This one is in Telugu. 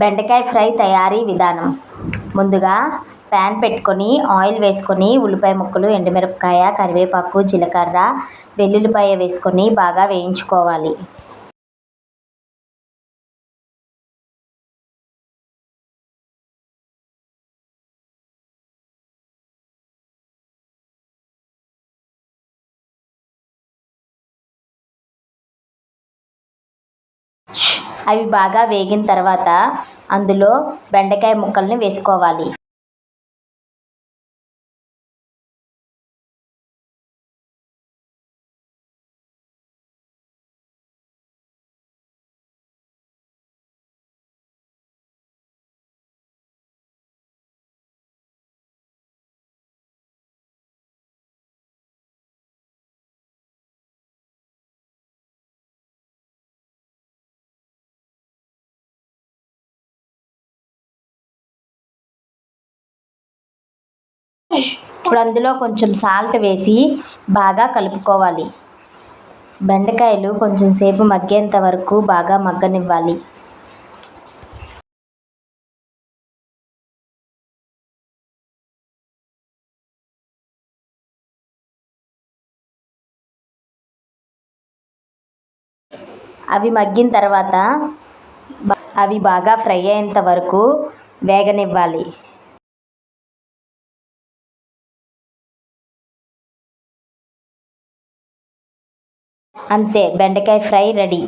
బెండకాయ ఫ్రై తయారీ విధానం. ముందుగా ప్యాన్ పెట్టుకొని ఆయిల్ వేసుకొని ఉల్లిపాయ ముక్కలు ఎండుమిరపకాయ కరివేపాకు జీలకర్ర వెల్లుల్లిపాయ వేసుకొని బాగా వేయించుకోవాలి. అవి బాగా వేగిన తర్వాత అందులో బెండకాయ ముక్కల్ని వేసుకోవాలి. ఇప్పుడు అందులో కొంచెం సాల్ట్ వేసి బాగా కలుపుకోవాలి. బెండకాయలు కొంచెం సేపు మగ్గేంత వరకు బాగా మగ్గనివ్వాలి. అవి మగ్గిన తర్వాత అవి బాగా ఫ్రై అయ్యేంత వరకు వేగనివ్వాలి. అంతే బెండకాయ ఫ్రై రెడీ.